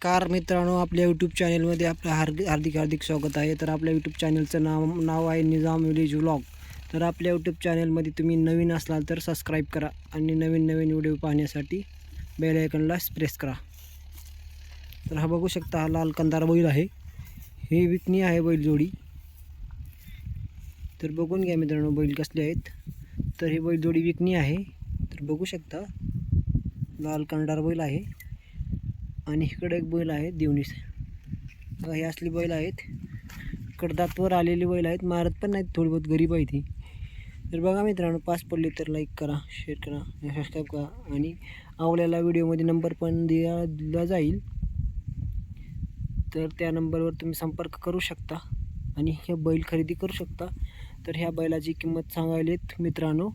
नमस्कार मित्रांनो आपल्या यूट्यूब चॅनलमध्ये आपलं हार्दिक हार्दिक हार्दिक स्वागत आहे. तर आपल्या यूट्यूब चॅनलचं नाव नाव आहे निजाम विलेज व्लॉग. तर आपल्या यूट्यूब चॅनलमध्ये तुम्ही नवीन असलाल तर सबस्क्राईब करा आणि नवीन नवीन व्हिडिओ पाहण्यासाठी बेल आयकनला प्रेस करा. तर हा बघू शकता हा लाल कंदार बैल आहे. ही विकणी आहे बैल जोडी. तर बघून घ्या मित्रांनो बैल कसले आहेत. तर ही बैल जोडी विकणी आहे. तर बघू शकता लाल कंदार बैल आहे. आणि इकडे एक बैल आहे देवणीस बघा, ही असली बैल आहेत. कडदातवर आलेली बैल आहेत. मारत पण नाहीत थोडी बहुत गरीब आहे ती. तर बघा मित्रांनो पास पडले तर लाईक करा शेअर करा सबस्क्राईब करा. आणि आवल्याला व्हिडिओमध्ये नंबर पण दिला दिला जाईल. तर त्या नंबरवर तुम्ही संपर्क करू शकता. आणि हे बैल खरेदी करू शकता. तर ह्या बैलाची किंमत सांगायलेत मित्रांनो.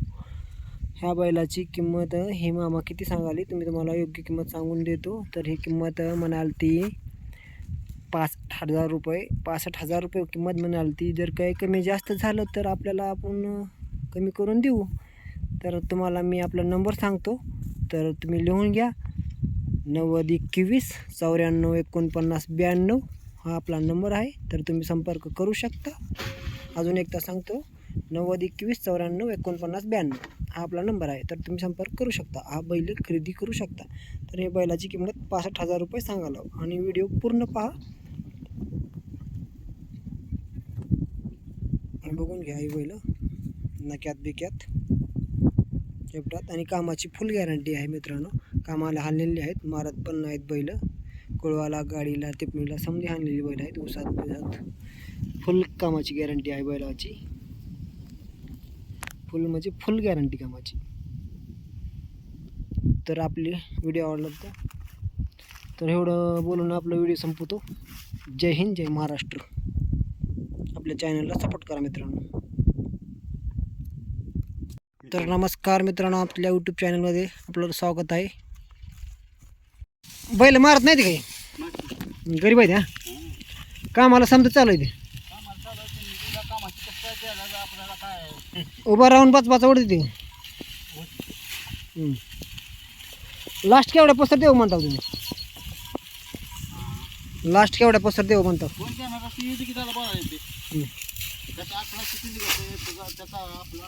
ह्या बैलाची किंमत हे मामा किती सांगाली? तुम्ही तुम्हाला योग्य किंमत सांगून देतो. तर ही किंमत म्हणाल ती पासष्ट हजार रुपये. पासष्ट हजार रुपये किंमत म्हणाल ती. जर काही कमी जास्त झालं तर आपल्याला आपण कमी करून देऊ. तर तुम्हाला मी आपला नंबर सांगतो. तर तुम्ही लिहून घ्या. नव्वद एकवीस चौऱ्याण्णव एकोणपन्नास ब्याण्णव हा आपला नंबर आहे. तर तुम्ही संपर्क करू शकता. अजून एकदा सांगतो. नव्वद एकवीस चौऱ्याण्णव एकोणपन्नास ब्याण्णव हा आपला नंबर आहे. तर तुम्ही संपर्क करू शकता. हा बैल खरेदी करू शकता. तर हे बैलाची किंमत पासष्ट हजार रुपये सांगायला आणि व्हिडिओ पूर्ण पहा. बघून घ्या ही बैल. नक्यात बिक्यात. चेपटात आणि कामाची फुल गॅरंटी आहे मित्रांनो. कामाला हाललेली आहेत. मारत पण नाहीत बैल. कुळवाला गाडीला टिपणीला समधी हाणलेली बैल आहेत. उसात फुल कामाची गॅरंटी आहे बैलाची. फुल म्हणजे फुल गॅरंटी कामाची. तर आपली व्हिडिओ आवडला तर तर एवढं बोलून आपला व्हिडिओ संपवतो. जय हिंद जय महाराष्ट्र. आपल्या चॅनलला सपोर्ट करा मित्रांनो. तर नमस्कार मित्रांनो आपल्या यूट्यूब चॅनलमध्ये आपलं स्वागत आहे. बैल मारत नाही ते काही गरीब आहे त्या कामाला समजा चालू आहे ते. उभं राहून पाच पाच ओढते ते. लास्ट केवढ्या पसर देऊ म्हणता तुम्ही? लास्ट केवढ्या पसर देऊ म्हणता? आकडा किती त्याचा आपला